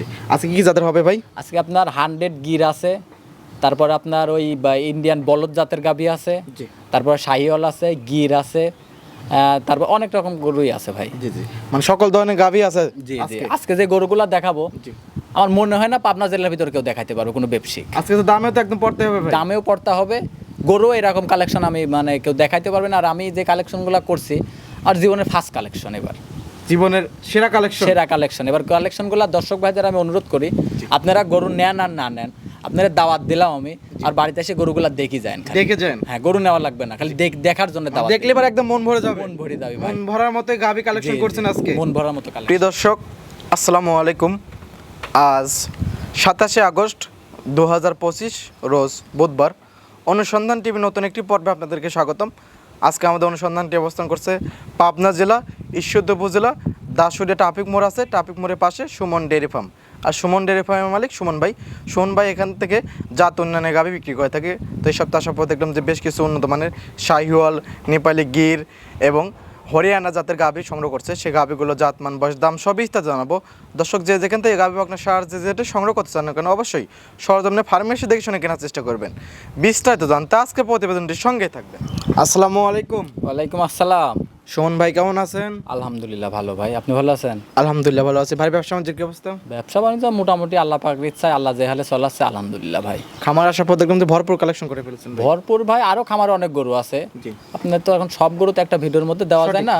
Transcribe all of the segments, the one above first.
জি। আজকে কি জাতের হবে ভাই? আজকে আপনার হান্ড্রেড গির আছে তারপর আপনার ওই ইন্ডিয়ান বলদ জাতের গাভি আছে তারপর শাহিওয়াল আছে গির আছে তারপর অনেক রকম গরুই আছে ভাই। জি জি। মানে সকল ধরনের গাভী আছে জি জি। আজকে? যে গরুগুলা দেখাবো। আমার মনে হয় না পাবনা জেলার ভিতরে কেউ দেখাইতে পারবে কোনো ব্যবসায়িক। আজকে তো দামে তো একদম পড়তে হবে দামেও পড়তে হবে গরু এরকম কালেকশন আমি মানে কেউ দেখাইতে পারবে না আর আমি যে কালেকশনগুলো করছি আর জীবনের ফার্স্ট কালেকশন এবার। জীবনের সেরা কালেকশন সেরা কালেকশন এবার কালেকশনগুলো দর্শক ভাইদের আমি অনুরোধ করি আপনারা গরু নেন আর না নেন আপনারা দাওয়াত দিলাম আমি আর বাড়িতে এসে গরুগুলা দেখি যায় দেখে যান? হ্যাঁ গরু নেওয়া লাগবে না খালি দেখ- দেখার জন্য দাওয়াত দেখলে এবার একদম মন ভরে যাবে। মন ভরে যাবে মন ভরার মতো গাভী কালেকশন। করছেন আজকে। মন ভরার মতো কালেকশন প্রিয় দর্শক আসসালামু আলাইকুম। আজ সাতাশে আগস্ট দু হাজার পঁচিশ রোজ বুধবার। অনুসন্ধান টিভি নতুন একটি পর্বে আপনাদেরকে স্বাগতম। আজকে আমাদের অনুসন্ধানটি অবস্থান করছে পাবনা জেলা ঈশ্বরদ উপজেলা দাসুরিয়া ট্রাফিক মোড় আছে, ট্রাফিক মোড়ের পাশে সুমন ডেয়ারি ফার্ম। আর সুমন ডেয়ারি ফার্মের মালিক সুমন ভাই। সুমন ভাই এখান থেকে জাত উন্নয়নের গাভি বিক্রি করে থাকে। তো এই সপ্তাহ পর দেখলাম যে বেশ কিছু উন্নত মানের শাহিওয়াল, নেপালি গির এবং হরিয়ানা জাতের গাভী সংগ্রহ করছে। সে গাভীগুলো জাত মান বয়স দাম সবই তা জানাব। দর্শক যে যেখান থেকে গাভী আপনার সার যে যেটা সংগ্রহ করতে চান না কেন অবশ্যই সরজমনে ফার্মেসি দেখে শুনে কেনার চেষ্টা করবেন। বিস্তারিত জানতে আজকে প্রতিবেদনটির সঙ্গেই থাকবেন। আসসালামু আলাইকুম। ওয়ালাইকুম আসসালাম। সোহন ভাই কেমন আছেন? আলহামদুলিল্লাহ ভালো ভাই আপনি ভালো আছেন? আলহামদুলিল্লাহ ভালো আছি। ভাই ব্যবসা বাণিজ্যের কি অবস্থা? ব্যবসা বাণিজ্য মোটামুটি আল্লাহ পাক ইচ্ছায় আল্লাহ যে হালে চলাচ্ছে আলহামদুলিল্লাহ ভাই। খামার আসার পর দেখলাম যে ভরপুর কালেকশন করে ফেলেছেন ভাই। ভরপুর ভাই আরও খামারে অনেক গরু আছে। জি। আপনার তো এখন সব গরু তো একটা ভিডিওর মধ্যে দেওয়া যায় না।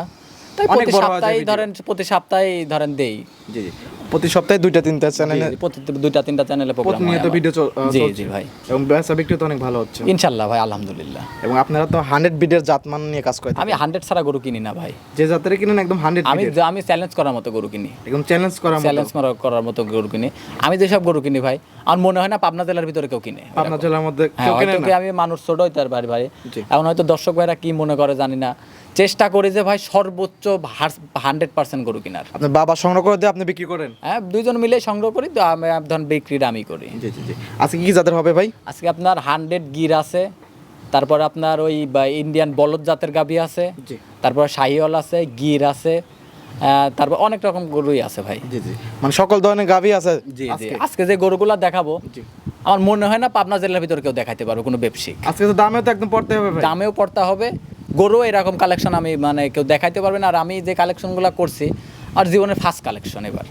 তাই অনেক প্রতি বড় হয় সপ্তাহে। ধরেন প্রতি সপ্তাহে ধরেন দেই। জি জি। প্রতি সপ্তাহে দুইটা তিনটা চ্যানেলে প্রতি দুইটা তিনটা চ্যানেলে প্রোগ্রাম প্রতিনিয়ত ভিডিও জি জি ভাই। এবং ব্যবসা বিক্রি তো অনেক ভালো হচ্ছে। ইনশাল্লাহ ভাই আলহামদুলিল্লাহ। এবং আপনারা তো হান্ড্রেড বিডের জাতমান নিয়ে কাজ করেন আমি হান্ড্রেড ছাড়া গরু কিনি না ভাই। যে জাতের কিনেন একদম হান্ড্রেড আমি আমি চ্যালেঞ্জ করার মতো গরু কিনি। একদম চ্যালেঞ্জ করা মতো। চ্যালেঞ্জ করার মতো গরু কিনি। আমি যেসব গরু কিনি ভাই আমার মনে হয় না পাবনা জেলার ভিতরে কেউ কিনে। আপনার জেলার মধ্যে হ্যাঁ কেউ কিনে না? আমি মানুষ ছোট হইতে আর ভাই। ভাই এখন হয়তো দর্শক ভাইরা কি মনে করে জানি না। চেষ্টা করি যে ভাই সর্বোচ্চ হান্ড্রেড পার্সেন্ট গরু কিনার। আপনার বাবা সংগ্রহ করে দিয়ে আপনি বিক্রি করেন? হ্যাঁ দুইজন মিলে সংগ্রহ করি তো আমি ধরেন বিক্রিটা আমি করি। জি জি জি। আজকে কি জাতের হবে ভাই? আজকে আপনার হান্ড্রেড গির আছে তারপর আপনার ওই ইন্ডিয়ান বলদ জাতের গাভি আছে তারপর শাহিওয়াল আছে গির আছে তারপর অনেক রকম গরুই আছে ভাই। জি জি। মানে সকল ধরনের গাভী আছে জি জি। আজকে? আজকে যে গরুগুলা দেখাবো আমার মনে হয় না পাবনা জেলার ভিতরে কেউ দেখাইতে পারবে কোনো ব্যবসায়িক। আজকে তো দামেও তো একদম পড়তে হবে দামেও পড়তে হবে গরু এরকম কালেকশন আমি মানে কেউ দেখাইতে পারবে না আর আমি যে কালেকশনগুলো করছি আর জীবনের ফার্স্ট কালেকশন এবার।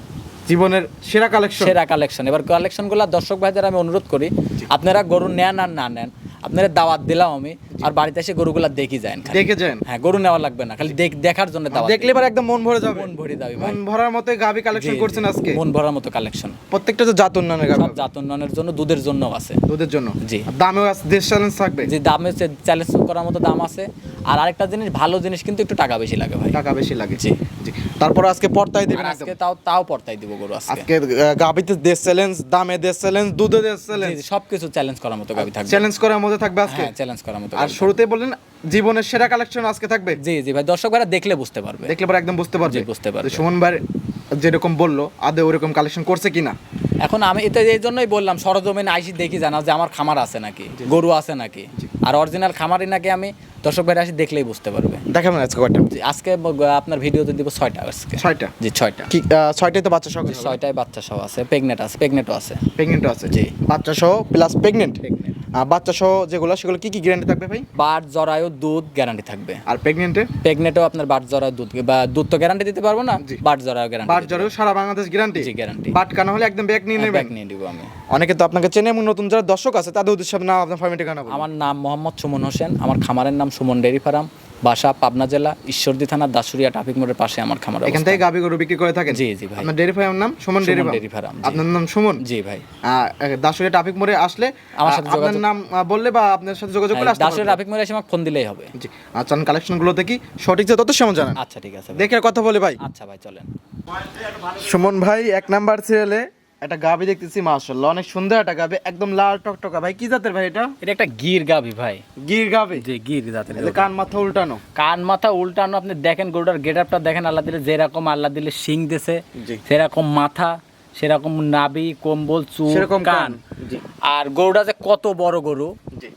জীবনের সেরা কালেকশন সেরা কালেকশন এবার কালেকশনগুলো দর্শক ভাইদের আমি অনুরোধ করি আপনারা গরু নেন আর না নেন আপনারা দাওয়াত দিলাম আমি আর বাড়িতে এসে গরুগুলা দেখি খালি। দেখে যান? হ্যাঁ গরু নেওয়া লাগবে না খালি দেখ- দেখার জন্য দাওয়াত দেখলে এবার একদম মন ভরে যাবে। মন ভরে যাবে ভাই। মন ভরার মতো গাভী কালেকশন জি, জি। করছেন আজকে? মন ভরার মতো কালেকশন প্রত্যেকটা যে জাত উন্নয়নের গাভী। সব জাত উন্নয়নের জন্য দুধের জন্য আছে। দুধের জন্য? জি। দামেও আছে দেশ চ্যালেঞ্জ থাকবে। যে দামে চ্যালেঞ্জ করার মতো দাম আছে। আর আরেকটা জিনিস ভালো জিনিস কিন্তু একটু টাকা বেশি লাগে ভাই। টাকা বেশি লাগে। জি। জি। তারপর আজকে পর্তায় দিবেন আজকে তাও তাও পড়তাই দিব গরু আজকে। আজকে গাবিতে দেশ চ্যালেঞ্জ দামে দেশ চ্যালেঞ্জ দুধে দেশ চ্যালেঞ্জ সব কিছু চ্যালেঞ্জ করার মতো গাবি থাকবে। চ্যালেঞ্জ করার মতো থাকবে আজকে? হ্যাঁ চ্যালেঞ্জ করার মতো আর শুরুতেই শুরুতে বললেন জীবনের সেরা কালেকশন আজকে থাকবে। জি জি ভাই দর্শক ভাইরা দেখলে বুঝতে পারবে। দেখলে পরে একদম বুঝতে পারবে। বুঝতে পারবে। সুমন ভাই যেরকম বলল আদে ওরকম কালেকশন করছে কিনা? এখন আমি এটা এই জন্যই বললাম সরজমিন আইসি দেখি জানা যে আমার খামার আছে নাকি গরু আছে নাকি। আর অরিজিনাল খামারই নাকি আমি দর্শক ভাইরা আসি দেখলেই বুঝতে পারবে। দেখাবেন আজকে কয়টা? আজকে আপনার ভিডিওতে দিব ছয়টা আজকে। ছয়টা? জি ছয়টা। কি আহ, ছয়টাই তো বাচ্চা সহ ছয়টায় বাচ্চা সহ আছে প্রেগনেন্ট আছে প্রেগনেন্টও আছে। প্রেগনেন্ট আছে। জি। বাচ্চা সহ প্লাস প্রেগনেন্ট Pregnant। বাচ্চা সহ যেগুলো সেগুলো কি কি গ্যারান্টি থাকবে ভাই? বাট জরায়ু দুধ গ্যারান্টি থাকবে। আর প্রেগনেন্টে প্রেগনেন্টও আপনার বাট জরায়ু দুধ বা দুধ তো গ্যারান্টি দিতে পারব না। বাট জরায়ু গ্যারান্টি বাট জরায়ু সারা বাংলাদেশ গ্যারান্টি জি গ্যারান্টি বাট কানা হলে একদম ব্যাগ নিয়ে নেবেন। ব্যাগ নিয়ে নিব আমি। অনেকে তো আপনাকে চেনে এবং নতুন যারা দর্শক আছে তাদের উদ্দেশ্যে না আপনার ফার্মে ঠিকানা আমার নাম মোহাম্মদ সুমন হোসেন আমার খামারের নাম সুমন ডেরি ফার্ম। বাসা পাবনা জেলা ঈশ্বরদী থানা দাসুরিয়া ট্রাফিক মোড়ের পাশে আমার খামার এখান থেকে গাবি গরু বিক্রি করে থাকেন? জি, জি ভাই। আপনার ডেরি ফার্মের নাম? Suman dairy Suman farm. আপনার নাম সুমন? জি ভাই। দাসুরিয়া ট্রাফিক মোড়ে আসলে আমার সাথে আপনার যোগাযোগ- নাম বললে বা আপনার সাথে যোগাযোগ করে আসতে দাসুরিয়া ট্রাফিক মোড়ে এসে আমাকে ফোন দিলেই হবে। জি। আর চান কালেকশনগুলো দেখি সঠিক যে তত সেমন জানান? আচ্ছা ঠিক আছে দেখে কথা বলে ভাই। আচ্ছা ভাই চলেন। সুমন ভাই এক নাম্বার সিরিয়ালে একটা গাবি দেখতেছি মাশাআল্লাহ। অনেক সুন্দর একটা গাবি একদম লাল টকটকা। ভাই কি জাতের ভাই এটা? এটা একটা গির গাভি ভাই। গির গাবি? যে গির জাতের কান মাথা উল্টানো। কান মাথা উল্টানো আপনি দেখেন গরুটার গেট আপটা দেখেন আল্লাহ দিলে যেরকম আল্লাহ দিলে শিং দেছে সেরকম মাথা সেরকম নাবি কম্বল চুল সেরকম কান। আর গরুটা যে কত বড় গরু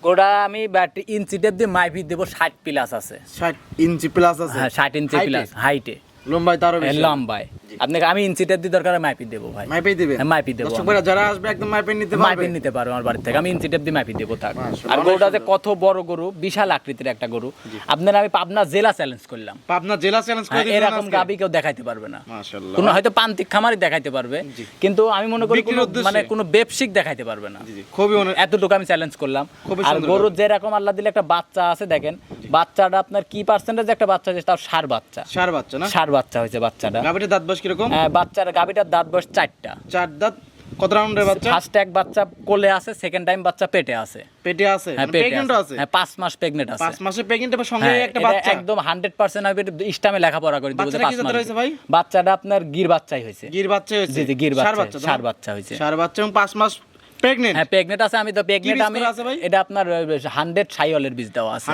গরুটা আমি ব্যাটারি ইঞ্চি টেপ দিয়ে মাইপি দেবো ষাট প্লাস আছে। 60 ইঞ্চি প্লাস আছে? হ্যাঁ ষাট ইঞ্চি প্লাস হাইটে লম্বাই তারও বেশি। লম্বায়। আপনাকে আমি ইঞ্চিটের দিয়ে দরকার মাইপি দেবো ভাই। মাইপেই দিবেন হ্যাঁ, মাইপি দেবো যারা আসবে একদম মাইপে নিতে পারবে। মাইপি নিতে পারবে আমার বাড়ি থেকে। আমি ইঞ্চিটেপ দিয়ে মাইপি দেবো থাক। আর গরুটা যে কত বড় গরু বিশাল আকৃতির একটা গরু। আপনার আমি পাবনা জেলা চ্যালেঞ্জ করলাম। পাবনা জেলা চ্যালেঞ্জ করে হ্যাঁ, এরকম গাবি কেউ দেখাইতে পারবে না। মাশাআল্লাহ। কোনো হয়তো পান্তিক খামারই দেখাইতে পারবে। কিন্তু আমি মনে করি কোনো মানে কোনো ব্যবসিক দেখাইতে পারবে না। জি জি। খুবই অনেক এতটুকু আমি চ্যালেঞ্জ করলাম। আর গরুর যেরকম আল্লাহ দিলে একটা বাচ্চা আছে দেখেন বাচ্চাটা আপনার কি পার্সেন্টেজ একটা বাচ্চা আছে তাও সার বাচ্চা। সার বাচ্চা না? সার বাচ্চা হয়েছে বাচ্চাটা। গাবিটা দাঁত বয়স কীরকম? হ্যাঁ, বাচ্চার গাবিটার দাঁত বয়স চারটা। চার দাঁত? কত রাউন্ডের বাচ্চা? ফার্স্ট এক বাচ্চা কোলে আছে সেকেন্ড টাইম বাচ্চা পেটে আছে। পেটে আছে? হ্যাঁ মানে আছে। হ্যাঁ পাঁচ মাস প্রেগনেন্ট আছে। 5 মাসে প্রেগন্যান্ট বা সঙ্গে হ্যাঁ, একটা বাচ্চা? একদম হান্ড্রেড পার্সেন্ট আমি ইস্টামে লেখাপড়া করে দিব যে বাচ্চাটা কি জাতের মাস। ভাই? বাচ্চাটা আপনার গির বাচ্চাই হয়েছে। গির বাচ্চাই হয়েছে? জি জি গির সার বাচ্চা বাচ্চা তো না? সার বাচ্চা হয়েছে। সার বাচ্চা এবং পাঁচ মাস প্রেগনেন্ট হ্যাঁ প্রেগনেন্ট আছে আমি তো প্রেগনেন্ট আমি? এটা আপনার হান্ড্রেড সাইওয়ালের বীজ দেওয়া আছে।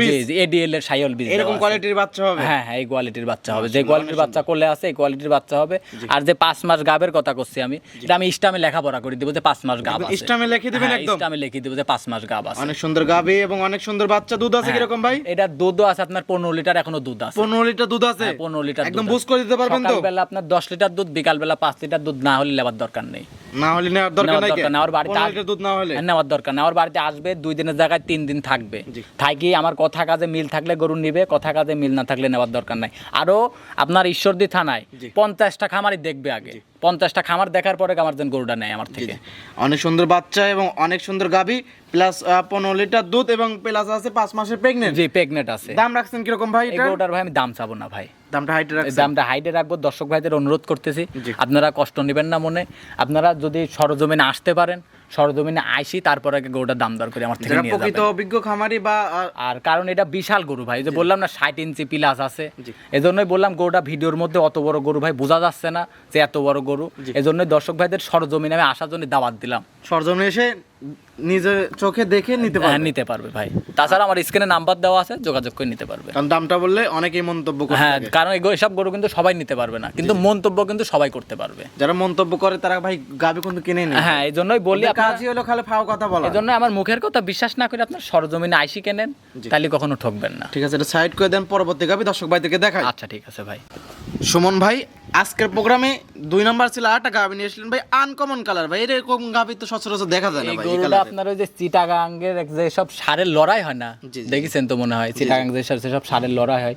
বীজ? জি এডিএল এর বীজ এরকম কোয়ালিটির বাচ্চা হবে? হ্যাঁ হ্যাঁ এই কোয়ালিটির বাচ্চা হবে। যে কোয়ালিটির বাচ্চা করলে আছে এই কোয়ালিটির বাচ্চা হবে। আর যে পাঁচ মাস গাবের কথা করছি আমি এটা আমি লেখাপড়া করে দিব যে মাস গাব আছে। লিখে দিবেন হ্যাঁ, একদম? লিখে দিব যে মাস গাব আছে। অনেক সুন্দর গাবি এবং অনেক সুন্দর বাচ্চা দুধ আছে হ্যাঁ, কীরকম ভাই? এটা দুধও আছে আপনার পনেরো লিটার এখনও দুধ আছে। পনেরো লিটার দুধ আছে? হ্যাঁ, পনেরো লিটার একদম দুধ বুঝ করে দিতে পারবেন তো? সকালবেলা আপনার দশ লিটার দুধ বিকালবেলা পাঁচ লিটার দুধ না হলে নেওয়ার দরকার নেই। না হলে নেওয়ার দরকার নাই দরকার আমার বাড়িতে পনেরো দুধ না হলে? নেওয়ার দরকার বাড়িতে আসবে দুই দিনের জায়গায় তিন দিন থাকবে। থাকি আমার কথা কাজে মিল থাকলে গরু নিবে কথা কাজে মিল না থাকলে নেওয়ার দরকার নাই। আরও আপনার ঈশ্বরদী থানায় পঞ্চাশটা খামারি দেখবে আগে। পঞ্চাশটা খামার দেখার পরে আমার যেন গরুটা নেয় আমার থেকে। অনেক সুন্দর বাচ্চা এবং অনেক সুন্দর গাভী প্লাস পনেরো লিটার দুধ এবং প্লাস আছে পাঁচ মাসের প্রেগনেন্ট জি প্রেগনেন্ট আছে। দাম রাখছেন কীরকম ভাই এটা গরুটার ভাই আমি দাম চাবো না ভাই। দামটা হাইটে রাখব দামটা হাইটে রাখব দর্শক ভাইদের অনুরোধ করতেছি। আপনারা কষ্ট নেবেন না মনে। আপনারা যদি সরজমিনে আসতে পারেন সরজমিনে আইসি তারপর আগে গরুটার দাম দর করি আমার থেকে নিয়ে প্রকৃত অভিজ্ঞ খামারি বা আর কারণ এটা বিশাল গরু ভাই যে বললাম না ষাট ইঞ্চি প্লাস আছে। এজন্যই বললাম গরুটা ভিডিওর মধ্যে অত বড় গরু ভাই বোঝা যাচ্ছে না যে এত বড় গরু। এজন্যই দর্শক ভাইদের সরজমিনে আমি আসার জন্য দাওয়াত দিলাম। সরজমিনে এসে নিজের চোখে দেখে নিতে হ্যাঁ, পারবেন নিতে পারবে ভাই। তাছাড়া আমার স্ক্রিনে নাম্বার দেওয়া আছে যোগাযোগ করে নিতে পারবে। কারণ দামটা বললে অনেকেই মন্তব্য করে হ্যাঁ কারণ এসব গরু কিন্তু সবাই নিতে পারবে না। কিন্তু মন্তব্য কিন্তু সবাই করতে পারবে। যারা মন্তব্য করে তারা ভাই গাবি কিন্তু কিনে নেই হ্যাঁ এই জন্যই বলি কাজই হলো খালি ফাও কথা বলা। এই জন্য আমার মুখের কথা বিশ্বাস না করে আপনার সরজমিনে আইসি কেনেন তাহলে কখনো ঠকবেন না। ঠিক আছে এটা সাইড করে দেন পরবর্তী গাবি দর্শক ভাইদেরকে দেখাই। আচ্ছা ঠিক আছে ভাই। সুমন ভাই আজকের প্রোগ্রামে দুই নাম্বার ছিল আটটা গাভি নিয়ে এসেছিলেন ভাই আনকমন কালার ভাই এরকম গাভি তো সচরাচর দেখা যায় না ভাই গরুটা আপনার ওই যে চিটাগাঙ্গের এক যে সব সারের লড়াই হয় না। দেখেছেন তো মনে হয় চিটাগাং যে সব- যেসব সারের লড়াই হয়।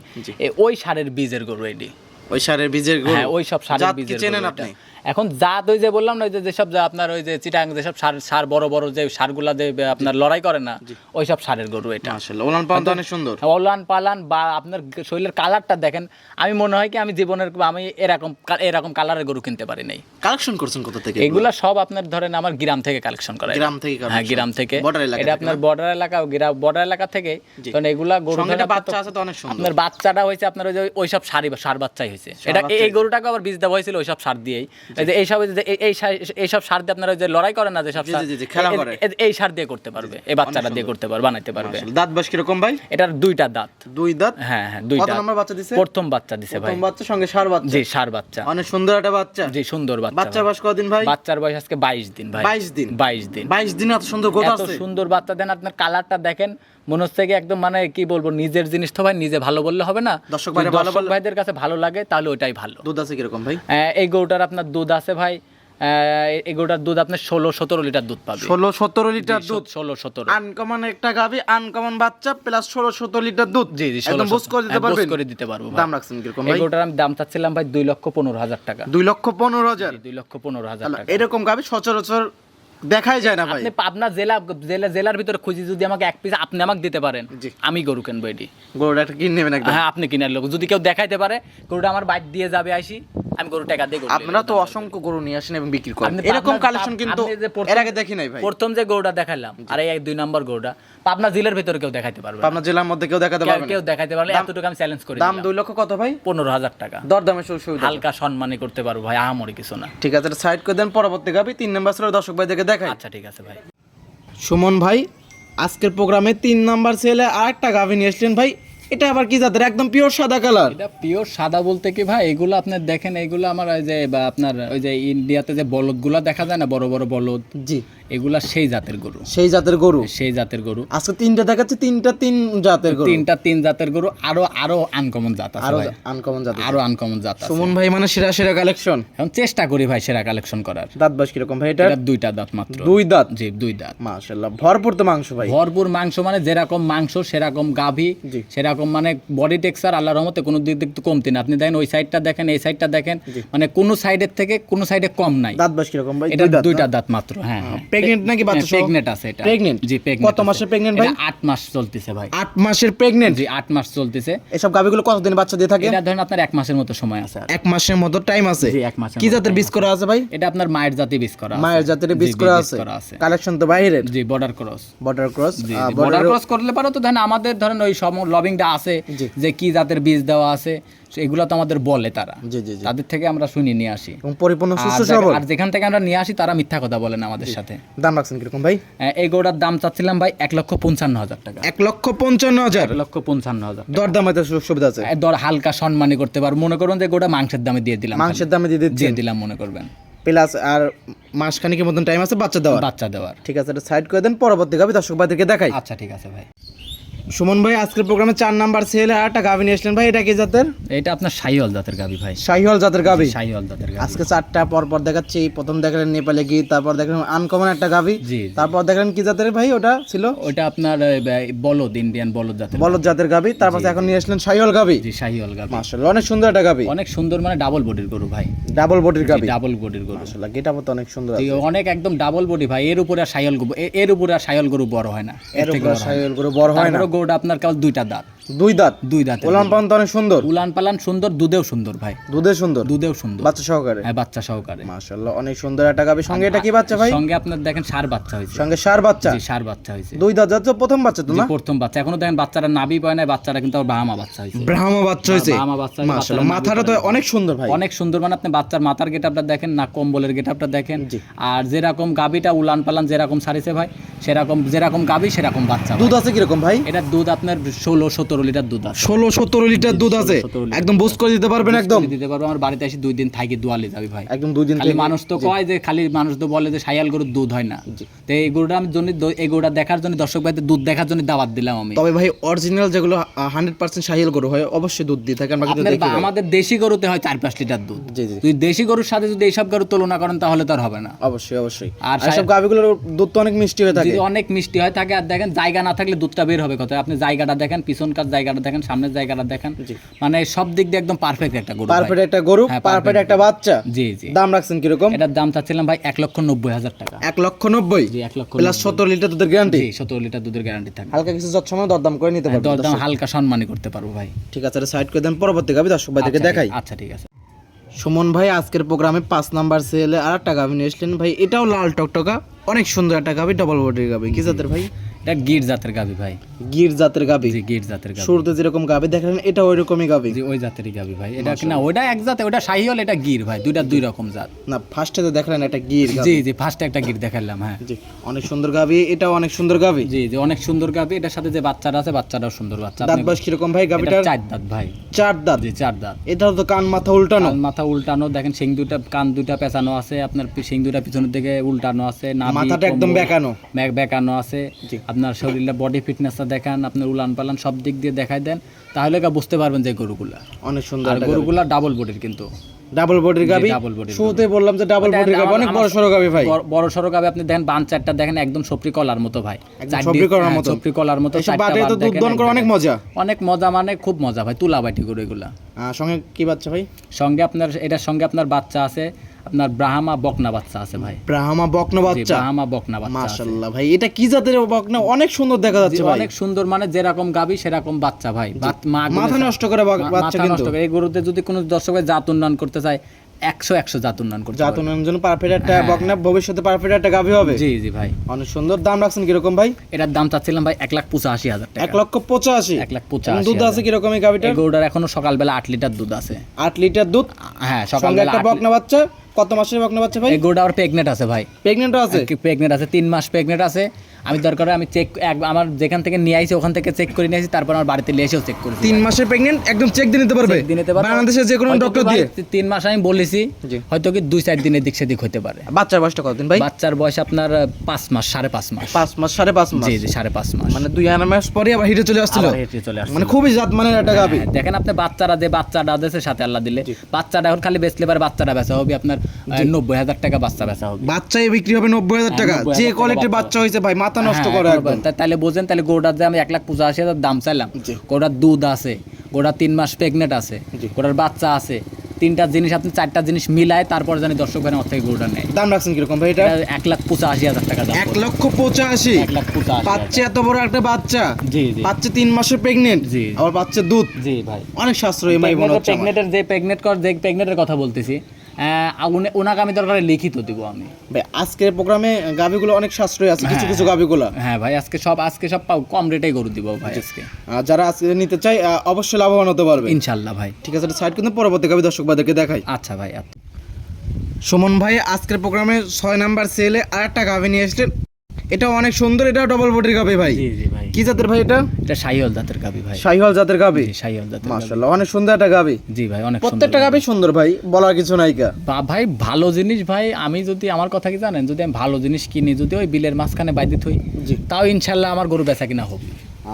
ওই সারের বীজের গরু এডি ওই সারের বীজের গরু? হ্যাঁ ওই সব সারের বীজের চেনেন আপনি? এটা। এখন জাত ওই যে বললাম না ওই যে যেসব যে আপনার ওই যে চিটাগাং যেসব সার সার বড় বড় যে সারগুলা যে আপনার লড়াই করে না ওই সব সারের গরু এটা। মাশাআল্লাহ ওলান পালন তো অনেক সুন্দর। ওলান পালান বা আপনার শরীরের কালারটা দেখেন আমি মনে হয় কি আমি জীবনের আমি এরকম এরকম কালারের গরু কিনতে পারি নাই। কালেকশন করছেন কোথা থেকে এগুলা? সব আপনার ধরেন আমার গ্রাম থেকে কালেকশন করা গ্রাম থেকে হ্যাঁ গ্রাম থেকে। এটা আপনার বর্ডার এলাকা বর্ডার এলাকা থেকে। কারণ এগুলা গরু বাচ্চা আছে তো অনেক সুন্দর। আপনার বাচ্চাটা হয়েছে আপনার ওই যে ওইসব সারি সার বাচ্চাই হয়েছে। এটা এই- গরুটাকে আবার বীজ দেওয়া হয়েছিল ওই সব সার দিয়েই। যে এইসব সার- এইসব সার দিয়ে আপনারা যে লড়াই করেন না যেসব এই- করে। এই- এই সার দিয়ে করতে পারবে। এই বাচ্চাটা দিয়ে করতে পারবে বানাইতে পারবে। দাঁত কীরকম ভাই? এটার দুইটা দাঁত। দুই দাঁত? হ্যাঁ হ্যাঁ বাচ্চা দিছে? প্রথম বাচ্চা দিছে ভাই। প্রথম বাচ্চা সঙ্গে সার বাচ্চা? জি সার বাচ্চা। অনেক সুন্দর একটা বাচ্চা। জি সুন্দর বাচ্চা বাচ্চার বয়স কদিন ভাই? বাচ্চার বয়স আজকে বাইশ দিন ভাই। 22 দিন। বাইশ দিন। বাইশ দিনে এত সুন্দর গোদ এত সুন্দর বাচ্চা। দেন আপনার কালারটা দেখেন। মনে হচ্ছে কি একদম মানে কি বলব নিজের জিনিস তো ভাই নিজে ভালো বললে হবে না। দর্শক বললে- ভাইদের কাছে ভালো লাগে তাহলে ওইটাই ভালো। দুধ আছে কীরকম ভাই? এই গরুটার আপনার দুধ আছে ভাই আহ, এই গরুটার দুধ আপনার ষোলো সতেরো লিটার দুধ পাবে ষোলো সতেরো লিটার দুধ? ষোলো সতেরো। আনকমন একটা গাবি আনকমন বাচ্চা প্লাস ষোলো সতেরো লিটার দুধ। জি জি একদম বুঝ করে দিতে পারবেন? করে দিতে পারব দাম রাখছেন কীরকম ভাই? আমি দাম চাচ্ছিলাম ভাই দুই লক্ষ পনেরো হাজার টাকা। দুই লক্ষ পনেরো হাজার? দুই লক্ষ পনেরো হাজার এরকম গাবি সচরাচর দেখাই যায় না ভাই। আপনি পাবনা জেলা জেলা জেলার ভিতরে খুঁজি যদি আমাকে এক পিস আপনি আমাকে দিতে পারেন আমি গরু কিনবো এটি। গরুটা একটা কিনে নেবেন একদম। হ্যাঁ আপনি কিনার লোক। যদি কেউ দেখাইতে পারে গরুটা আমার বাইক দিয়ে যাবে আসি আমি গরু টাকা দিয়ে আপনারা তো অসংখ্য গরু নিয়ে আসেন এবং বিক্রি করেন। এরকম কালেকশন কিন্তু এর আগে দেখি নাই ভাই। প্রথম যে গরুটা দেখালাম আর এই দুই নম্বর গরুটা পাবনা জেলার ভিতরে কেউ দেখাইতে পারবে না। আপনার জেলার মধ্যে কেউ দেখাতে পারবে কেউ দেখাইতে পারলে এতটুকু আমি চ্যালেঞ্জ করি দাম দুই লক্ষ কত ভাই? পনেরো হাজার টাকা। দর দামে সুবিধা। হালকা সম্মানই করতে পারব ভাই আহামরি কিছু না। ঠিক আছে সাইড করে দেন পরবর্তী গাবি তিন নাম্বার ছিল দর্শক ভাই দেখে দেখাই। আচ্ছা ঠিক আছে ভাই। সুমন ভাই আজকের প্রোগ্রামে তিন নাম্বার ছেলে আর একটা গাভি নিয়ে এসলেন ভাই। এটা আবার কি জাতের? একদম পিওর সাদা কালার এটা পিওর সাদা বলতে কি ভাই? এগুলো আপনি দেখেন এগুলো আমার ওই যে বা আপনার ওই যে ইন্ডিয়াতে যে বলদগুলো দেখা যায় না? বড় বড় বলদ। জি। এগুলা সেই জাতের গরু। সেই জাতের গরু? সেই জাতের গরু। আজকে তিনটা দেখাচ্ছে তিনটা তিন জাতের গরু। তিনটা তিন জাতের গরু আরও আরও আনকমন জাত আছে আরও আনকমন জাতের আরও আনকমন জাত আছে। সুমন ভাই মানে সেরা সেরা কালেকশন এখন চেষ্টা করি ভাই সেরা কালেকশন করার। দাঁত বাস কীরকম ভাই এটা এটা দুইটা দাঁত মাত্র। দুই দাঁত? জি দুই দাঁত। মাশাআল্লাহ ভরপুর তো মাংস ভাই। ভরপুর মাংস মানে যেরকম মাংস সেরকম গাভী সেরকম মানে বডি টেক্সচার আল্লাহ রহমতে কোনো দিক দিক তো কমতি না। আপনি দেখেন ওই সাইডটা দেখেন এই সাইডটা দেখেন মানে কোনো সাইডের থেকে কোনো সাইডে কম নাই। দাঁত বাস কীরকম ভাই? এটা দুইটা দাঁত মাত্র হ্যাঁ। প্রেগনেন্ট নাকি বাচ্চা? প্রেগনেন্ট আছে এটা? জি কত মাসের ভাই? আট মাস চলতেছে ভাই। আট মাসের প্রেগনেন্ট জি আট মাস চলতেছে। এসব কতদিন বাচ্চা দিয়ে থাকে? এটা ধরেন আপনার এক মাসের মতো সময় আছে আর। এক মাসের মতো টাইম আছে? জি, এক মাসের কি জাতের বীজ করা আছে ভাই? এটা আপনার মায়ের জাতি বীজ করা আছে। মায়ের জাতের বীজ করা আছে। কালেকশন তো বাইরের। জি border cross border cross border cross করলে পারো তো ধরেন আমাদের ধরেন ওই সম লবিংটা আছে যে কি জাতের বীজ দেওয়া আছে। এগুলো তো আমাদের বলে তারা। তাদের থেকে আমরা শুনি নিয়ে আসি। পরিপূর্ণ আর যেখান থেকে আমরা নিয়ে আসি তারা মিথ্যা কথা বলেন আমাদের সাথে। দাম রাখছেন কীরকম ভাই? এই গরুটার দাম চাচ্ছিলাম ভাই এক লক্ষ পঞ্চান্ন হাজার টাকা। এক লক্ষ পঞ্চান্ন হাজার? লক্ষ পঞ্চান্ন হাজার দর দাম সুযোগ সুবিধা আছে। দর হালকা সম্মানী করতে পার মনে করুন যে গোটা মাংসের দামে দিয়ে দিলাম মাংসের দামে দিয়ে দিয়ে দিলাম মনে করবেন। প্লাস আর মাসখানিকের মতন টাইম আছে বাচ্চা দেওয়ার? বাচ্চা দেওয়ার। ঠিক আছে এটা সাইড করে দেন পরবর্তী গাভি দর্শক ভাইদেরকে দেখাই। আচ্ছা ঠিক আছে ভাই। সুমন ভাই আজকের প্রোগ্রামে চার নাম্বার সেল আর একটা গাভি নিয়ে আসলেন ভাই এটা কি জাতের? এটা আপনার শাহিওয়াল জাতের গাবি ভাই। শাহিওয়াল জাতের গাভি? শাহিওয়াল জাতের গাবি আজকে চারটা পর পর দেখাচ্ছি প্রথম দেখালেন নেপালে গিয়ে তারপর দেখলেন আনকমন একটা গাভি। তারপর দেখলেন কি জাতের ভাই ওটা ছিল? ওটা আপনার বলদ ইন্ডিয়ান বলদ জাতের বলদ জাতের গাভি তারপর এখন নিয়ে আসলেন শাহিওয়াল গাভি। জি শাহিওয়াল গাবি মাশাআল্লাহ অনেক সুন্দর একটা গাভি। অনেক সুন্দর মানে ডাবল বডির গরু ভাই। ডাবল বডির গাভি। ডাবল বডির গরু। মাশাআল্লাহ গেটআপ তো অনেক সুন্দর আছে। অনেক একদম ডাবল বডি ভাই এর উপরে আর শাহিওয়াল গরু এর উপরে আর শাহিওয়াল গরু বড় হয় না। এর উপর শাহিওয়াল গরু বড় হয় না। গরুটা আপনার কেবল দুইটা দাঁত। দুই দাঁত? দুই দাঁত ওলান পান তো অনেক সুন্দর। উলান পালান সুন্দর দুধেও সুন্দর ভাই। দুধে সুন্দর? দুধেও সুন্দর। বাচ্চা সহকারে? হ্যাঁ বাচ্চা সহকারে। মাশাআল্লাহ অনেক সুন্দর একটা গাভি। সঙ্গে এটা কি বাচ্চা ভাই? সঙ্গে আপনার দেখেন সার বাচ্চা হয়েছে। সঙ্গে সার বাচ্চা? জি সার বাচ্চা হয়েছে। দুই দাঁত যাচ্ছে প্রথম বাচ্চা তো না? প্রথম বাচ্চা। এখনও দেখেন বাচ্চারা নাভি পায় না বাচ্চারা কিন্তু আবার বাহামা বাচ্চা হয়েছে। ব্রাহ্মা বাচ্চা হয়েছে? ব্রাহ্মা বাচ্চা মাশাআল্লাহ মাথাটা তো অনেক সুন্দর ভাই। অনেক সুন্দর মানে আপনি বাচ্চার মাথার গেটআপটা দেখেন না কম্বলের গেটআপটা দেখেন। আর যেরকম গাবিটা উলান পালান যেরকম সারিছে ভাই সেরকম যেরকম গাবি সেরকম বাচ্চা দুধ আছে কীরকম ভাই? এটা দুধ আপনার ষোলো সতেরো লিটার দুধ আছে। ষোলো সতেরো লিটার দুধ আছে। একদম বুস্ট করে দিতে পারবেন একদম। দিতে পারব। আমার বাড়িতে এসে দুই দিন থাকি দুয়ালে যাবি ভাই। একদম দুই দিন খালি মানুষ তো কয় যে খালি মানুষ তো বলে যে সাইয়াল গরুর দুধ হয় না। তো এই গরুটা আমি জন্য এই গরুটা দেখার জন্য দর্শক ভাইদের দুধ দেখার জন্য দাওয়াত দিলাম আমি। তবে ভাই অরিজিনাল যেগুলো হান্ড্রেড পার্সেন্ট সাহিল গরু হয় অবশ্যই দুধ দিয়ে থাকে আমরা আমাদের দেশি গরুতে হয় চার পাঁচ লিটার দুধ। তুই দেশি গরুর সাথে যদি এইসব গরু তুলনা করেন তাহলে তো আর হবে না। অবশ্যই অবশ্যই। আর সব গাভিগুলোর দুধ তো অনেক মিষ্টি হয়ে থাকে। অনেক মিষ্টি হয় থাকে। আর দেখেন জায়গা না থাকলে দুধটা বের হবে কথা আপনি জায়গাটা দেখেন পিছনকার জায়গাটা দেখেন সামনের জায়গাটা দেখেন। মানে সব দিক দিয়ে একদম পারফেক্ট একটা গরু পারফেক্ট একটা গরু হ্যাঁ, পারফেক্ট একটা বাচ্চা। জি জি। দাম রাখছেন কীরকম? এটার দাম চাচ্ছিলাম ভাই এক লক্ষ নব্বই হাজার টাকা। এক লক্ষ নব্বই? জি এক লক্ষ প্লাস সত্তর লিটার দুধের গ্যারান্টি জি সতেরো লিটার দুধের গ্যারান্টি থাকবে। হালকা কিছু যত সময় দরদাম করে নিতে পারবেন দরদাম হালকা সম্মানই করতে পারব ভাই। ঠিক আছে সাইড করে দেন পরবর্তী গাভি দর্শক ভাইদেরকে আচ্ছা, দেখাই। আচ্ছা ঠিক আছে। সুমন ভাই আজকের প্রোগ্রামে পাঁচ নাম্বার সেলে আর একটা গাভি নিয়ে এসলেন ভাই এটাও লাল টকটকা অনেক সুন্দর একটা গাভি ডবল বডির গাভি কি জাতের ভাই? এটা গির জাতের গাবি ভাই। গির জাতের গাভি জি গির জাতের গাবি। শুরুতে যেরকম গাভি দেখলেন এটা ওই রকমই গাভি জি ওই জাতেরই গাবি ভাই। এটা না ওটা এক জাতে ওটা শাহিওল এটা গির ভাই দুইটা দুই রকম জাত। না ফার্স্টে তো দেখলেন একটা গির জি জি ফার্স্টে একটা গির দেখালাম হ্যাঁ। জি অনেক সুন্দর গাভি এটাও অনেক সুন্দর গাভি জি জি অনেক সুন্দর গাবি এটার সাথে যে বাচ্চারা আছে বাচ্চারাও সুন্দর বাচ্চা। দাঁত বাস কীরকম ভাই এটা চার দাঁত ভাই। চার দাঁত। জি চার দাঁত। এটাও তো কান মাথা উল্টানো। কান মাথা উল্টানো দেখেন সিং দুইটা কান দুইটা পেঁচানো আছে আপনার সিং দুইটা পিছনের দিকে উল্টানো আছে নাভি, মাথাটা একদম বেঁকানো। বেঁকানো আছে। আপনার শরীরে বডি ফিটনেসটা দেখান আপনার উলান পালান সব দিক দিয়ে দেখাই দেন তাহলে কা বুঝতে পারবেন যে গরুগুলা। অনেক সুন্দর আর গরুগুলা ডাবল বডির কিন্তু। ডাবল বডির গাভি ডাবল বডির শুরুতে বললাম যে ডাবল বডির গাভি অনেক বড় সড়ো গাভি ভাই। বড়- বড় সড়ক গাবি আপনি দেখেন বান চারটা দেখেন একদম সপরি কলার মতো ভাই। সপরি কলার হ্যাঁ, মতো। সপরি কলার মতো এসব চারটা তো দুধ দন করে অনেক মজা। অনেক মজা মানে খুব মজা ভাই তুলা বাটি গরু এগুলা। সঙ্গে কি বাচ্চা ভাই? সঙ্গে আপনার এটার সঙ্গে আপনার বাচ্চা আছে আপনার ব্রাহ্মা বকনা বাচ্চা আছে ভাই। ব্রাহ্মা বকনো বাচ্চা? ব্রাহ্মা বকনা বাচ্চা মাশাআল্লাহ ভাই এটা কি জাতের বকনা? অনেক সুন্দর দেখা যাচ্ছে ভাই। অনেক সুন্দর মানে যেরকম গাবি সেরকম বাচ্চা ভাই। মাথা নষ্ট করে বাচ্চা কিন্তু নষ্ট করে। এই গরুতে যদি কোনো দর্শক ভাই জাত উন্নয়ন করতে চায় একশো একশো জাত উন্নয়ন করতে জাত। উন্নয়নের জন্য পারফেক্ট একটা বকনা ভবিষ্যতে পারফেক্ট একটা গাভি হবে? জি জি ভাই। অনেক সুন্দর। দাম রাখছেন কীরকম ভাই? এটার দাম চাচ্ছিলাম ভাই এক লাখ পঁচাশি হাজার টাকা। এক লক্ষ পঁচাশি? এক লাখ পঁচাশি দুধ আছে কীরকম এই গাভিটার এই গরুটার এখনও সকালবেলা আট লিটার দুধ আছে। আট লিটার দুধ? হ্যাঁ সকালবেলা একটা বকনা বাচ্চা কত মাসের বকনা বাচ্চা ভাই? গরুটা আবার প্রেগনেন্ট আছে ভাই। প্রেগনেন্টও আছে? প্রেগনেন্ট আছে তিন মাস প্রেগনেন্ট আছে। আমি দরকার আমি চেক এক আমার যেখান থেকে নিয়ে আইছি ওখান থেকে চেক করে নিয়ে আসি তারপর আমার বাড়িতে নিয়ে এসেও চেক করেছি তিন মাসের প্রেগনেন্ট একদম চেক দিয়ে নিতে পারবে? দিনে নিতে পারব। বাংলাদেশের যে কোনো ডক্টর দিয়ে? তিন মাস আমি বলেছি হয়তো কি দুই চার দিনের দিক সেদিক হতে পারে। বাচ্চার বয়সটা কতদিন ভাই? বাচ্চার বয়স আপনার পাঁচ মাস সাড়ে পাঁচ মাস। পাঁচ মাস সাড়ে পাঁচ মাস? জি জি সাড়ে পাঁচ মাস। মানে দুই আড়াই মাস পরে আবার হিটে চলে আসছিল? হেঁটে চলে আসছে মানে খুবই জাত মানের একটা গাবি। হ্যাঁ, দেখেন আপনি বাচ্চারা যে বাচ্চাটা আছে সাথে আল্লাহ দিলে। বাচ্চাটা এখন খালি বেচলে পারে বাচ্চাটা বেচা হবে। আপনার নব্বই হাজার টাকা বাচ্চা বেচা হবে। বাচ্চাই বিক্রি হবে নব্বই হাজার টাকা। হ্যাঁ, 90,000 যে কোয়ালিটির বাচ্চা। বাচ্চা হয়েছে ভাই মাথা নষ্ট হ্যাঁ, করে একদম। তা- তাহলে বোঝেন তাহলে গরুটার যে আমি এক লাখ পঁচাশি হাজার দাম চাইলাম জি। গরুটার দুধ আছে গোটা তিন মাস প্রেগনেন্ট আছে গোটার বাচ্চা আছে তিনটা জিনিস আপনি চারটা জিনিস মিলায় তারপর জানি দর্শক ভাই আমার থেকে গরুটা নেয়। দাম রাখছেন কীরকম ভাই এটা? এক লাখ পঁচাশি হাজার টাকা দাম এক লক্ষ পঁচাশি? এক লাখ পঁচাশি। পাচ্ছে এত বড় একটা বাচ্চা? জি জি। পাচ্ছে তিন মাসের প্রেগনেন্ট জি। আবার পাচ্ছে দুধ? জি ভাই। অনেক সাশ্রয়ী ভাই মনে হচ্ছে প্রেগনেন্টের যে প্রেগনেন্ট কর যে প্রেগনেন্টের কথা বলতেছি ওনাকে আমি দরকারে লিখিত দিব আমি। ভাই আজকের প্রোগ্রামে গাবিগুলো অনেক সাশ্রয় আছে কিছু কিছু গাবিগুলো হ্যাঁ ভাই আজকে সব আজকে সব পাও কম রেটেই গরু দিব ভাই আজকে। যারা আজকে নিতে চাই অবশ্যই লাভবান হতে পারবে। ইনশাল্লাহ ভাই। ঠিক আছে সাইড কিন্তু পরবর্তী গাবি দর্শক বাদেরকে দেখাই। আচ্ছা ভাই আচ্ছা। সুমন ভাই আজকের প্রোগ্রামে ছয় নাম্বার সেলে আর একটা গাভি নিয়ে আসলেন। এটা অনেক সুন্দর এটা ডবল বডির গাভি ভাই। কি জাতের ভাই এটা? এটা শাহিওয়াল জাতের গাবি ভাই। শাহিওয়াল জাতের জি শাহিওয়াল জাতের মাশাআল্লাহ অনেক সুন্দর একটা গাভি জি ভাই অনেক সুন্দর প্রত্যেকটা গাভি সুন্দর ভাই বলার কিছু নাই কা। বা ভাই ভালো জিনিস ভাই আমি যদি আমার কথা কি জানেন? যদি আমি ভালো জিনিস কিনি যদি ওই বিলের মাঝখানে বাইদিত হই তাও ইনশাল্লাহ আমার গরু বেচা কিনা হোক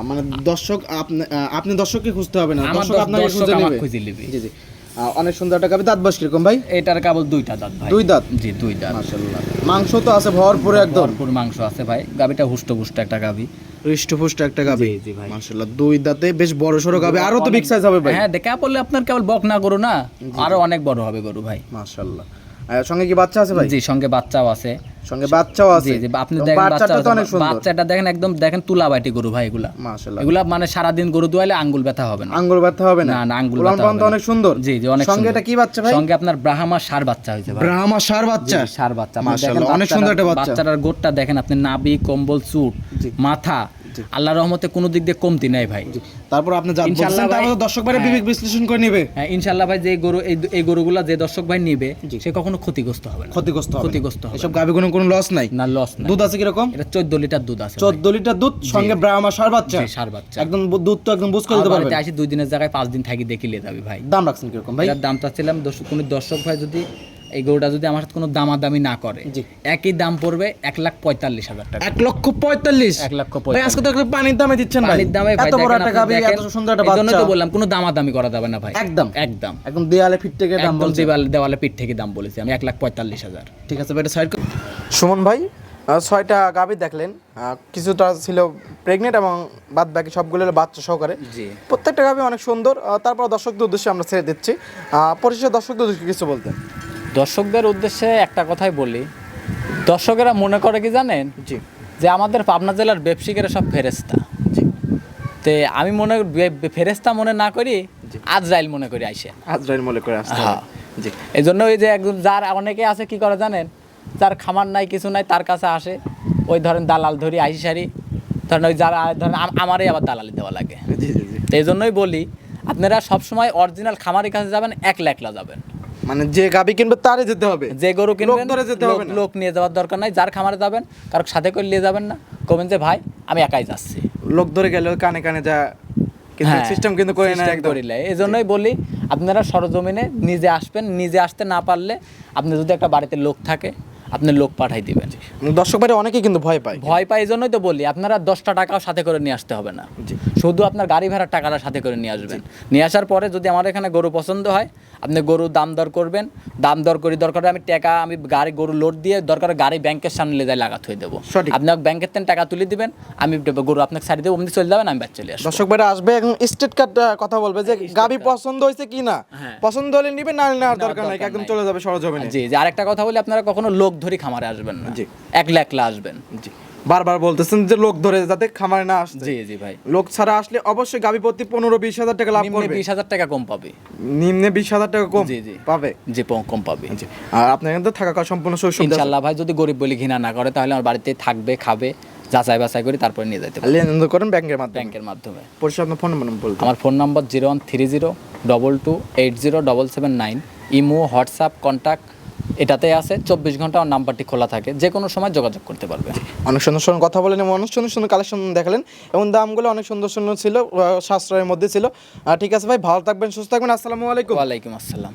মানে দর্শক আপনি আপনি দর্শককে খুঁজতে হবে না দর্শক আপনাকে খুঁজে নেবে। জি জি। অনেক সুন্দর একটা গাভি দাঁত বয়স কীরকম ভাই? এটার কেবল দুইটা দাঁত ভাই। দুই দাঁত? জি দুই দাঁত। মাশাআল্লাহ। মাংস তো আছে ভরপুর একদম। ভরপুর মাংস আছে ভাই। গাবিটা হুষ্ট পুষ্ট একটা গাবি হৃষ্টপুষ্ট একটা গাবি জি ভাই। মাশাআল্লাহ দুই দাঁতে বেশ বড় সরো গাবি আরও তো বিগ সাইজ হবে ভাই। হ্যাঁ দেখা বললে আপনার কেবল বক না গরু না আরও অনেক বড় হবে গরু ভাই। মাশাআল্লাহ। সঙ্গে কি বাচ্চা আছে ভাই? জি সঙ্গে বাচ্চাও আছে। সঙ্গে বাচ্চাও আছে? জি আপনি দেখেন বাচ্চাটা তো অনেক সুন্দর। বাচ্চাটা দেখেন একদম দেখেন তুলা বাটি গরু ভাই এগুলা। মাশাআল্লাহ। এগুলা মানে সারাদিন গরু দুয়াইলে আঙ্গুল ব্যথা হবে না। আঙ্গুল ব্যথা হবে না? না না আঙ্গুল ব্যথা হবে না। অনেক সুন্দর। জি জি অনেক সঙ্গে এটা কি বাচ্চা ভাই? সঙ্গে আপনার ব্রাহ্মা সার বাচ্চা হয়েছে ভাই। ব্রাহ্মা সার বাচ্চা? সার বাচ্চা। মাশাআল্লাহ, অনেক সুন্দর একটা বাচ্চা। বাচ্চাটার গোটটা দেখেন আপনি নাবি কম্বল চুট মাথা আল্লাহ রহমতে কোনো দিক দিয়ে কমতি নাই ভাই। তারপর আপনি তারপর দর্শক ভাই বিবেক বিশ্লেষণ করে নেবে। হ্যাঁ ইনশাল্লাহ ভাই যে গরু এই গরুগুলা যে দর্শক ভাই নিবে সে কখনো ক্ষতিগ্রস্ত হবে না। ক্ষতিগ্রস্ত। ক্ষতিগ্রস্ত হবে এসব গাভি কোনো কোনো লস নাই। না লস না দুধ আছে কীরকম? এটা চোদ্দ লিটার দুধ আছে ভাই। চোদ্দ লিটার দুধ সঙ্গে ব্রাহ্মা সার বাচ্চা। ষাঁড় বাচ্চা। একদম দুধ তো একদম বুঝ করে দিতে বাড়িতে আসি দুই দিনের জায়গায় পাঁচ দিন থাকি দেখিলে যাবে ভাই। দাম রাখছেন কীরকম ভাই? দাম চাচ্ছিলাম কোনো দর্শক ভাই যদি এই গরুটা যদি আমার সাথে কোনো দামাদামি না করে একই দাম পড়বে এক লাখ পঁয়তাল্লিশ হাজার টাকা। এক লক্ষ পঁয়তাল্লিশ? এক লক্ষ ভাই আজকে তো পানির দামে দিচ্ছেন পানির দামে এত বড় একটা আপনি এত সুন্দর একটা বাচ্চা তো বললাম কোনো দামাদামি করা যাবে না ভাই। একদম। একদম। একদম দেয়ালে ফিট থেকে দাম বলছে দেওয়ালে দেওয়ালে পিঠ থেকে দাম বলেছি আমি এক লাখ পঁয়তাল্লিশ হাজার। ঠিক আছে এটা সাইড সুমন ভাই ছয়টা গাভী দেখলেন কিছুটা ছিল প্রেগনেন্ট এবং বাদ বাকি সবগুলো বাচ্চা সহকারে। জি। প্রত্যেকটা গাভী অনেক সুন্দর তারপর দর্শকদের উদ্দেশ্যে আমরা ছেড়ে দিচ্ছি। পরিশেষে দর্শকদের উদ্দেশ্যে কিছু বলতেন। দর্শকদের উদ্দেশ্যে একটা কথাই বলি। দর্শকেরা মনে করে কি জানেন? জি। যে আমাদের পাবনা জেলার ব্যবসায়িকেরা সব ফেরেস্তা জি। তে আমি মনে ফেরেস্তা মনে না করি আজরাইল মনে করি আইসে। আজরাইল মনে করে আসতে হ্যাঁ। জি। এই জন্য ওই যে একদম যার অনেকে আছে কি করে জানেন? যার খামার নাই কিছু নাই তার কাছে আসে। ওই ধরেন দালাল ধরি আইসি সারি। ধরেন ওই যারা ধরেন আমারই আবার দালালি দেওয়া লাগে। জি জি জি। এই জন্যই বলি আপনারা সবসময় অরিজিনাল খামারের কাছে যাবেন এক একলা যাবেন। মানে যে গাভি কিনবে তারে যেতে হবে। যে গরু কিনবেন লোক ধরে যেতে হবে লোক নিয়ে যাওয়ার দরকার নাই। যার খামারে যাবেন কারোর সাথে করে নিয়ে যাবেন না। কবেন যে ভাই আমি একাই যাচ্ছি। লোক ধরে গেলে কানে কানে যা কিন্তু হ্যাঁ, সিস্টেম কিন্তু করে না একদম। এই জন্যই বলি আপনারা সরজমিনে নিজে আসবেন নিজে আসতে না পারলে আপনি যদি একটা বাড়িতে লোক থাকে আপনি লোক পাঠাই দিবেন। দর্শক ভাই অনেকেই কিন্তু ভয় পায়। ভয় পায় এই জন্যই তো বলি আপনারা দশটা টাকাও সাথে করে নিয়ে আসতে হবে না। জি। শুধু আপনার গাড়ি ভাড়ার টাকাটা সাথে করে নিয়ে আসবেন। নিয়ে আসার পরে যদি আমার এখানে গরু পছন্দ হয় আপনি গরু দাম দর করবেন। দাম দর করি দরকার আমি টাকা আমি গাড়ি গরু লোড দিয়ে দরকার গাড়ি ব্যাংকের সামনে লে যাই লাগাত হয়ে দেবো। সঠিক। আপনি ব্যাংকের থেকে টাকা তুলে দিবেন আমি গরু আপনাকে সারি দেবো অমনি চলে যাবেন আমি বাচ্চা চলে আসব। দর্শক ভাইরা আসবে এখন স্টেট কার্ড কথা বলবে যে গাবি পছন্দ হয়েছে কি না? হ্যাঁ। পছন্দ হলে নিবে না নেওয়ার দরকার নাই একদম চলে যাবে সরজমিনে। জি যে আরেকটা কথা বলি আপনারা কখনো লোক ধরি খামারে আসবেন না। জি। একলা একলা আসবেন। জি। বারবার বলতেছেন যে লোক ধরে যাতে খামারে না আসছে জি জি ভাই। লোক ছাড়া আসলে অবশ্যই গাবি প্রতি পনেরো বিশ হাজার টাকা লাভ করবে। বিশ হাজার টাকা কম পাবে। নিম্নে বিশ হাজার টাকা কম জি, জি। পাবে? প- কম পাবে। জি। আর আপনার কিন্তু থাকা সম্পূর্ণ সুযোগ ইনশাল্লাহ ভাই যদি গরিব বলে ঘৃণা না করে তাহলে আমার বাড়িতে থাকবে খাবে যাচাই বাছাই করে তারপরে নিয়ে পারবে। লেনদেন করেন ব্যাংকের মাধ্যমে। ব্যাংকের মাধ্যমে। পরিষদ আপনার ফোন নম্বর বলতে। আমার phone number zero one three zero double two eight zero double seven nine imo WhatsApp contact এটাতে আছে চব্বিশ ঘণ্টা আমার নাম্বারটি খোলা থাকে যে কোনো সময় যোগাযোগ করতে পারবে। অনেক সুন্দর সুন্দর কথা বলেন এবং অনেক সুন্দর সুন্দর কালেকশন দেখালেন এবং দামগুলো অনেক সুন্দর সুন্দর ছিল সাশ্রয়ের মধ্যে ছিল। ঠিক আছে ভাই ভালো থাকবেন সুস্থ থাকবেন আসসালামু আলাইকুম। ওয়ালাইকুম আসসালাম।